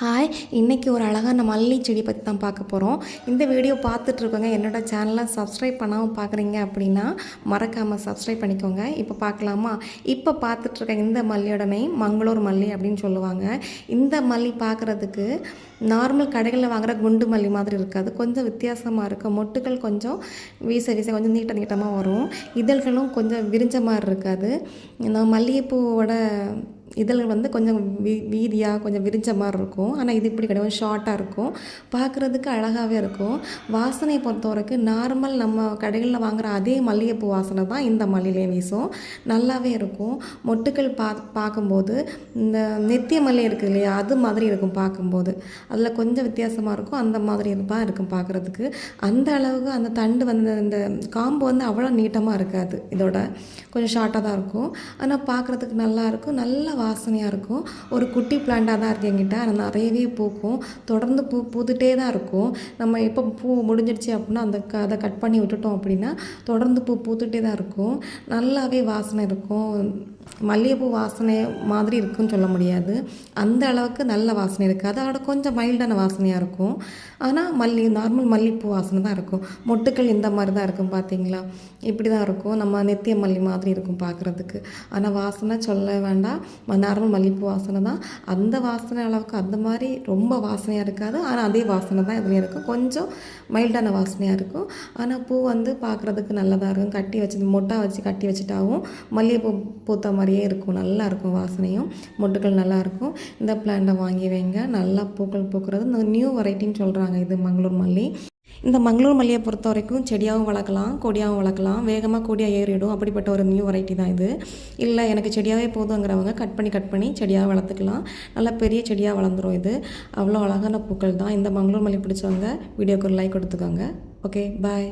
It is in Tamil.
ஹாய் இன்றைக்கி ஒரு அழகான மல்லி செடி பற்றி தான் பார்க்க போகிறோம் இந்த வீடியோ பார்த்துட்ருக்கோங்க என்னோட சேனலை சப்ஸ்கிரைப் பண்ணாமல் பார்க்குறீங்க அப்படின்னா மறக்காமல் சப்ஸ்கிரைப் பண்ணிக்கோங்க. இப்போ பார்க்கலாமா? இப்போ பார்த்துட்ருக்க இந்த மல்லியோட நேம் மங்களூர் மல்லி அப்படின்னு சொல்லுவாங்க. இந்த மல்லி பார்க்குறதுக்கு நார்மல் கடைகளில் வாங்குகிற குண்டு மல்லி மாதிரி இருக்காது கொஞ்சம் வித்தியாசமாக இருக்கும் மொட்டுகள் கொஞ்சம் வீச வீச கொஞ்சம் நீட்ட நீட்டமாக வரும். இதழ்களும் கொஞ்சம் விரிஞ்ச மாதிரி இருக்காது. இந்த மல்லிகைப்பூவோட இதழ்கள் வந்து கொஞ்சம் வீ வீதியாக கொஞ்சம் விரிஞ்ச மாதிரி இருக்கும். ஆனால் இது இப்படி கிடையாது. ஷார்ட்டாக இருக்கும். பார்க்குறதுக்கு அழகாகவே இருக்கும். வாசனையை பொறுத்த வரைக்கும் நார்மல் நம்ம கடைகளில் வாங்குற அதே மல்லிகைப்பூ வாசனை தான் இந்த மல்லியிலே வீசும். நல்லாவே இருக்கும். மொட்டுக்கள் பா பார்க்கும்போது இந்த நித்திய மல்லி இருக்குது இல்லையா? அது மாதிரி இருக்கும் பார்க்கும்போது. அதில் கொஞ்சம் வித்தியாசமாக இருக்கும். அந்த மாதிரி தான் இருக்கும் பார்க்குறதுக்கு. அந்த அளவுக்கு அந்த தண்டு வந்து இந்த காம்பு வந்து அவ்வளோ நீட்டமாக இருக்காது. இதோட கொஞ்சம் ஷார்ட்டாக தான் இருக்கும். ஆனால் பார்க்குறதுக்கு நல்லா இருக்கும். வாசனையாக இருக்கும். ஒரு குட்டி பிளான்ட்டாக தான் இருக்குது எங்கிட்ட ஆனால் நிறையவே பூக்கும். தொடர்ந்து பூ பூத்துட்டே தான் இருக்கும். நம்ம எப்போ பூ முடிஞ்சிடுச்சு அப்படின்னா அந்த க அதை கட் பண்ணி விட்டுட்டோம் அப்படின்னா தொடர்ந்து பூ பூத்துட்டே தான் இருக்கும். நல்லாவே வாசனை இருக்கும். மல்லிகைப்பூ வாசனை மாதிரி இருக்குன்னு சொல்ல முடியாது. அந்த அளவுக்கு நல்ல வாசனை இருக்குது அதோட கொஞ்சம் மைல்டான வாசனையாக இருக்கும். ஆனால் மல்லி நார்மல் மல்லிகைப்பூ வாசனை தான் இருக்கும். மொட்டுக்கள் இந்த மாதிரி தான் இருக்கும் பார்த்தீங்களா இப்படி தான் இருக்கும். நம்ம நித்திய மல்லி மாதிரி இருக்கும் பார்க்குறதுக்கு ஆனால் வாசனை சொல்ல வேண்டாம். நார்மல் மல்லிகைப்பூ வாசனை தான். அந்த வாசனை அளவுக்கு அந்த மாதிரி ரொம்ப வாசனையாக இருக்காது. ஆனால் அதே வாசனை தான் இதுலேயும் இருக்கும். கொஞ்சம் மைல்டான வாசனையாக இருக்கும். ஆனால் பூ வந்து பார்க்குறதுக்கு நல்லதாக இருக்கும். கட்டி வச்சு மொட்டாக வச்சு கட்டி வச்சுட்டாவும் மல்லிகைப்பூ பூத்த மாதிரியே இருக்கும். நல்லா இருக்கும் வாசனையும். மொட்டுக்கள் நல்லாயிருக்கும் இந்த பிளான்ட்டை வாங்கி வைங்க. நல்லா பூக்கள் பூக்கிறது. இந்த நியூ வெரைட்டின்னு சொல்கிறாங்க இது மங்களூர் மல்லி. இந்த மங்களூர் மல்லியை பொறுத்த வரைக்கும் செடியாகவும் வளர்க்கலாம் கொடியாகவும் வளர்க்கலாம். வேகமாக கொடியாக ஏறிடும். அப்படிப்பட்ட ஒரு நியூ வெரைட்டி தான் இது. இல்லை எனக்கு செடியாகவே போதுங்கிறவங்க கட் பண்ணி கட் பண்ணி செடியாக வளர்த்துக்கலாம். நல்லா பெரிய செடியாக வளர்ந்துரும் இது. அவ்வளோ அழகான பூக்கள் தான். இந்த மங்களூர் மல்லி பிடிச்சவங்க வீடியோக்கு ஒரு லைக் கொடுத்துக்கோங்க. Okay bye